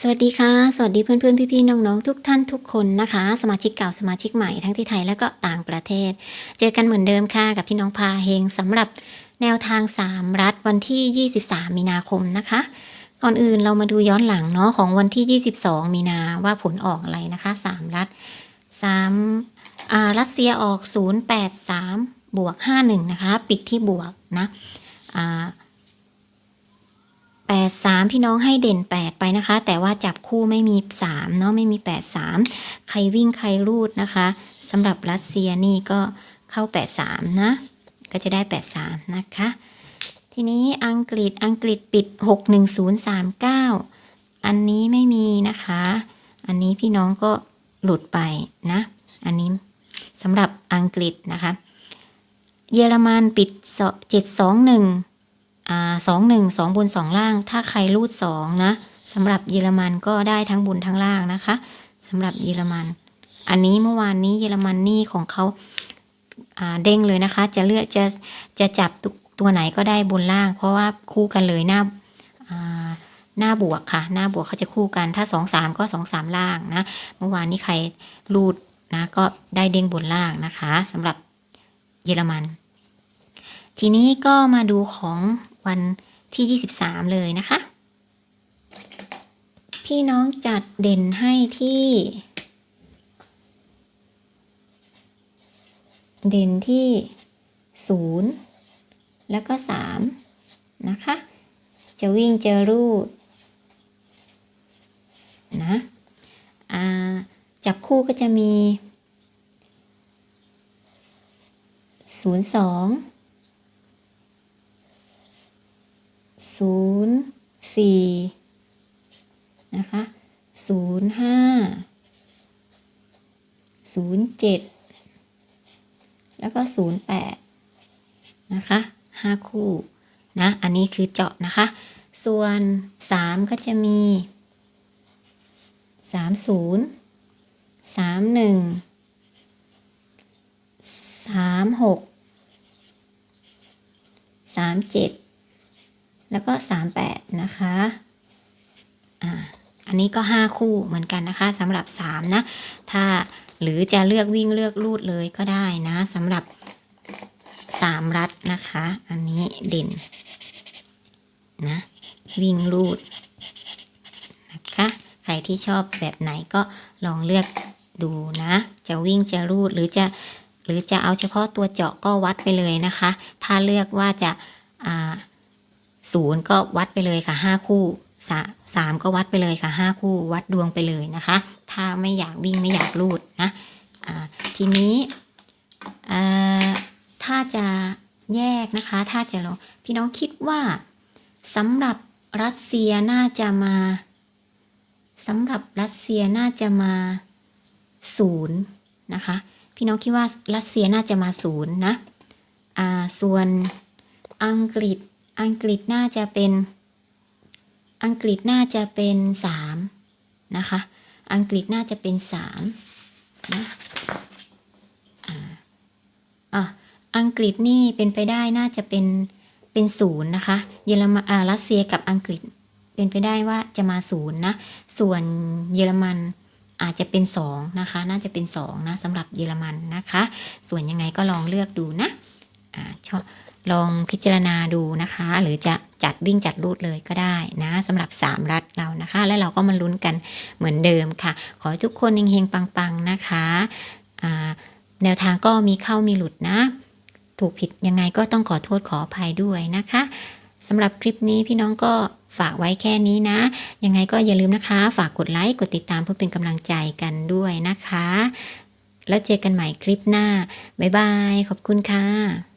สวัสดีค่ะ สวัสดีเพื่อนๆพี่ๆน้องๆ ทุกท่านทุกคนนะคะ สมาชิกเก่าสมาชิกใหม่ทั้งที่ไทยและก็ต่างประเทศ เจอกันเหมือนเดิมค่ะ กับพี่น้องพาเฮงสำหรับแนวทาง 3 รัฐวันที่ 23 มีนาคมนะคะ ก่อนอื่นเรามาดูย้อนหลังเนาะของวันที่ 22 มีนาว่าผลออกอะไรนะคะ 3 รัฐ3อ่ารัสเซียออก 083 บวก 51 นะคะ ปิดที่บวกนะอ่า แปดสามพี่น้องให้เด่นแปดไปนะคะ แต่ว่าจับคู่ไม่มีสามเนาะไม่มีแปดสามใครวิ่งใครรูดนะคะสำหรับรัสเซียนี่ก็เข้าแปดสามนะ ก็จะได้แปดสามนะคะ ทีนี้อังกฤษอังกฤษปิดหกหนึ่งศูนย์สามเก้าอันนี้ไม่มีนะคะ อันนี้พี่น้องก็หลุดไปนะ อันนี้สำหรับอังกฤษนะคะ เยอรมันปิดเจ็ด สองหนึ่งสองหนึ่งสองบนสองล่าง ถ้าใครรูดสองนะสำหรับเยอรมันก็ได้ทั้งบนทั้งล่างนะคะสำหรับเยอรมัน อันนี้เมื่อวานนี้เยอรมันนี่ของเขาเด้งเลยนะคะ จะเลือกจะจะจับตตัวไหนก็ได้บนล่าง เพราะว่าคู่กันเลยหน้าอ่าหน้าบวกค่ะ หน้าบวกเขาจะคู่กันถ้าสองสามก็สองสามล่างนะเมื่อวานนี้ใครรูดนะก็ได้เด้งบนล่างนะคะสำหรับเยอรมัน ทีนี้ก็มาดูของ วันที่ 23 เลยนะคะ พี่น้องจัดเด่นให้ที่ เด่นที่ 0 แล้วก็ 3 นะคะ จะวิ่งจะรูดนะจับคู่ก็จะมี 02 ศูนย์สี่ นะคะศูนย์ห้าศูนย์เจ็ดแล้วก็ศูนย์แปดนะคะห้าคู่นะ อันนี้คือเจาะนะคะ ส่วนสามก็จะมีสามศูนย์สามหนึ่งสามหกสามเจ็ดแล้วก็38นะคะ อันนี้ก็ 5 คู่เหมือนกันนะคะสำหรับ 3 นะ ถ้าหรือจะเลือกวิ่งเลือกรูดเลยก็ได้นะสำหรับ 3 รัดนะคะ อันนี้เด่นนะวิ่งรูดนะคะใครที่ชอบแบบไหนก็ลองเลือกดูนะ จะวิ่งจะรูดหรือจะหรือจะเอาเฉพาะตัวเจาะก็วัดไปเลยนะคะ ถ้าเลือกว่าจะศูนย์ก็วัดไปเลยค่ะห้าคู่ สาสามก็วัดไปเลยค่ะห้าคู่วัดดวงไปเลยนะคะ ถ้าไม่อยากวิ่งไม่อยากรูดนะทีนี้ถ้าจะแยกนะคะถ้าจะลองพี่น้องคิดว่าสำหรับรัสเซียน่าจะมาสำหรับรัสเซียน่าจะมาศูนย์นะคะ พี่น้องคิดว่ารัสเซียน่าจะมาศูนย์นะอ่าส่วนอังกฤษอังกฤษน่าจะเป็น อังกฤษน่าจะเป็นสามนะคะ อังกฤษน่าจะเป็นสามนะอ่าอะอังกฤษนี่เป็นไปได้น่าจะเป็นเป็นศูนย์นะคะ เยอรมันอ่ารัสเซียกับอังกฤษเป็นไปได้ว่าจะมาศูนย์นะ ส่วนเยอรมันอาจจะเป็นสองนะคะ น่าจะเป็นสองนะสำหรับเยอรมันนะคะ ส่วนยังไงก็ลองเลือกดูนะอ่าชอบ ลองพิจารณาดูนะคะ หรือจะจัดวิ่งจัดรูดเลยก็ได้นะสำหรับ 3 รัฐเรานะคะ และเราก็มาลุ้นกันเหมือนเดิมค่ะ ขอให้ทุกคนเฮงๆ ปังๆ นะคะแนวทางก็มีเข้ามีหลุดนะ ถูกผิดยังไงก็ต้องขอโทษขออภัยด้วยนะคะสำหรับคลิปนี้พี่น้องก็ฝากไว้แค่นี้นะ ยังไงก็อย่าลืมนะคะ ฝากกดไลค์กดติดตามเพื่อเป็นกำลังใจกันด้วยนะคะ แล้วเจอกันใหม่คลิปหน้า บ๊ายบาย ขอบคุณค่ะ